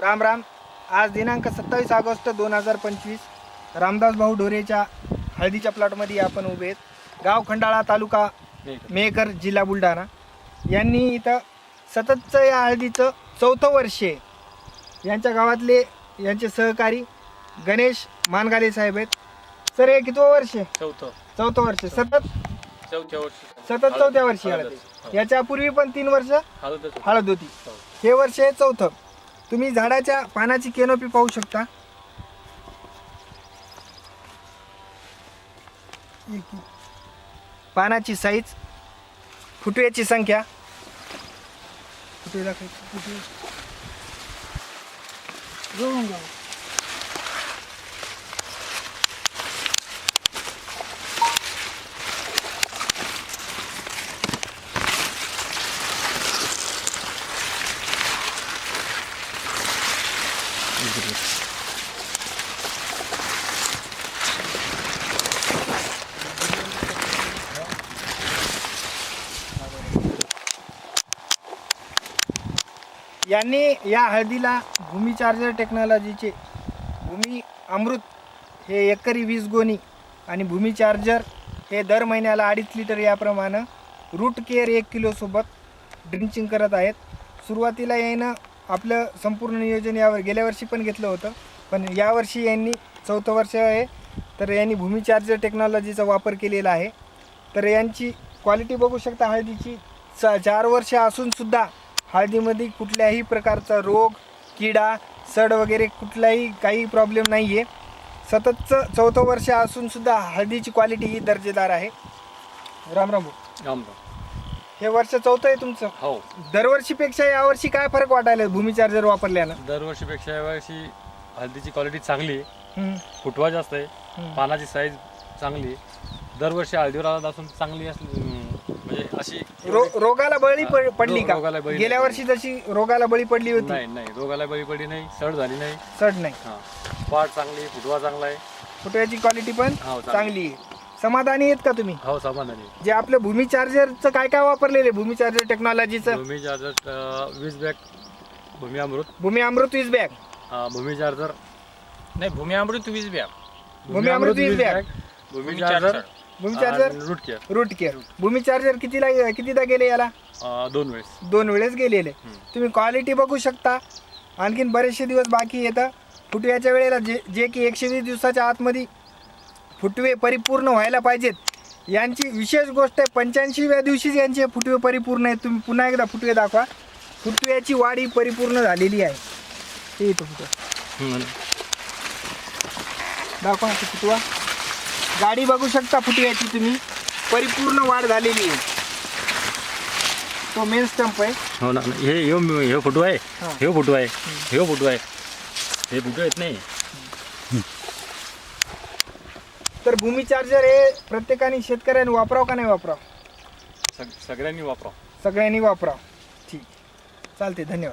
राम राम. आज दिनांक सत्तावीस ऑगस्ट दोन हजार पंचवीस. रामदास भाऊ ढोरेच्या हळदीच्या प्लॉटमध्ये आपण उभे आहेत. गाव खंडाळा तालुका मेकर जिल्हा बुलढाणा. यांनी इथं सततचं या हळदीचं चौथं वर्ष आहे. यांच्या गावातले यांचे सहकारी गणेश मानगाले साहेब आहेत. सर हे कितवं वर्ष आहे? चौथं. चौथं वर्ष. सतत? चौथ्या वर्षी. सतत चौथ्या वर्षी हळद हळदच. आहे. याच्यापूर्वी पण तीन वर्ष. हळद होती. हो. हे वर्ष आहे चौथं. तुम्ही झाडाच्या पानाची केनोपी पाहू शकता पानाची साईज फुटव्याची संख्या फुटवे दाखवायचे, फुटवे. जोडून यांनी या हळदीला भूमी चार्जर टेक्नॉलॉजीचे भूमी अमृत हे एकरी वीस गोणी आणि भूमी चार्जर हे दर महिन्याला अडीच लिटर याप्रमाणे रूट केअर एक किलोसोबत ड्रिंचिंग करत आहेत. सुरुवातीला येणं आपलं संपूर्ण नियोजन यावर गेल्या वर्षी पण घेतलं होतं. पण यावर्षी यांनी चौथं वर्ष आहे. तर यांनी भूमी चार्जर टेक्नॉलॉजीचा वापर केलेला आहे. तर यांची क्वालिटी बघू शकता हळदीची च चार वर्ष असूनसुद्धा हळदीमध्ये कुठल्याही प्रकारचा रोग किडा सड वगैरे कुठलाही काही प्रॉब्लेम नाही आहे सततचं चौथं वर्ष असूनसुद्धा हळदीची क्वालिटी ही दर्जेदार आहे. राम राम राम राम. हे वर्ष चौथं आहे तुमचं. हो. दरवर्षीपेक्षा यावर्षी काय फरक वाटायला भूमी चार्जर वापरल्यानं? दरवर्षीपेक्षा यावर्षी हळदीची क्वालिटी चांगली आहे. हम्म, फुटवा जास्त आहे. हम्म. पानाची साईज चांगली आहे. दरवर्षी हळदीवर हळद असून चांगली असली हम्म, म्हणजे अशी रो रोगाला बळी पड- पडली का? रोगाला बळी गेल्या वर्षी जशी रोगाला बळी पडली होती. नाही नाही रोगाला बळी पडली नाही सड झाली नाही. चढ नाही. हा. पाट चांगली फुटवा चांगला आहे. फुटव्याची क्वालिटी पण हो, चांगली. चांगली आहे. समाधानी आहेत का तुम्ही? हो समाधानी जे आपलं भूमी चार्जरचं काय काय वापरलेलं आहे? भूमी चार्जर टेक्नॉलॉजीचं भूमी चार्जर वीस बॅग भूमी अमृत. भूमी अमृत वीस बॅग. हा, भूमी चार्जर. नाही भूमी अमृत वीज ब्या भूमी अमृत वीस bag. Bhumi Bhumi charger charger. Bhumi charger? Root care root care Bhumi charger कितीला कितीदा गेले याला? दोन वेळेस. दोन वेळेस गेलेले. तुम्ही क्वालिटी बघू शकता. आणखीन बरेचसे दिवस बाकी येतं फुटव्याच्या वेळेला जे जे की एकशे वीस दिवसाच्या आतमध्ये फुटवे परिपूर्ण व्हायला पाहिजेत. यांची विशेष गोष्ट आहे पंच्याऐंशीव्या दिवशीच यांचे फुटवे परिपूर्ण आहेत. तुम्ही पुन्हा एकदा फुटवे दाखवा. फुटव्याची वाढ ही परिपूर्ण झालेली आहे. हे इथं फुटवा. दाखवा ते फुटवा. गाडी बघू शकता फुटव्याची तुम्ही. परिपूर्ण वाढ झालेली आहे. तो मेन स्टंप आहे. हो ना. हे ह्यो ह्यो फोटो आहे. हा. ह्यो फोटो आहे. ह्यो फोटो आहे. हे फोटो येत नाही तर भूमी चार्जर हे प्रत्येकाने शेतकऱ्यांनी वापरावं का नाही वापरावं? सग सगळ्यांनी वापरा सगळ्यांनी वापरावं. ठीक. चालते धन्यवाद.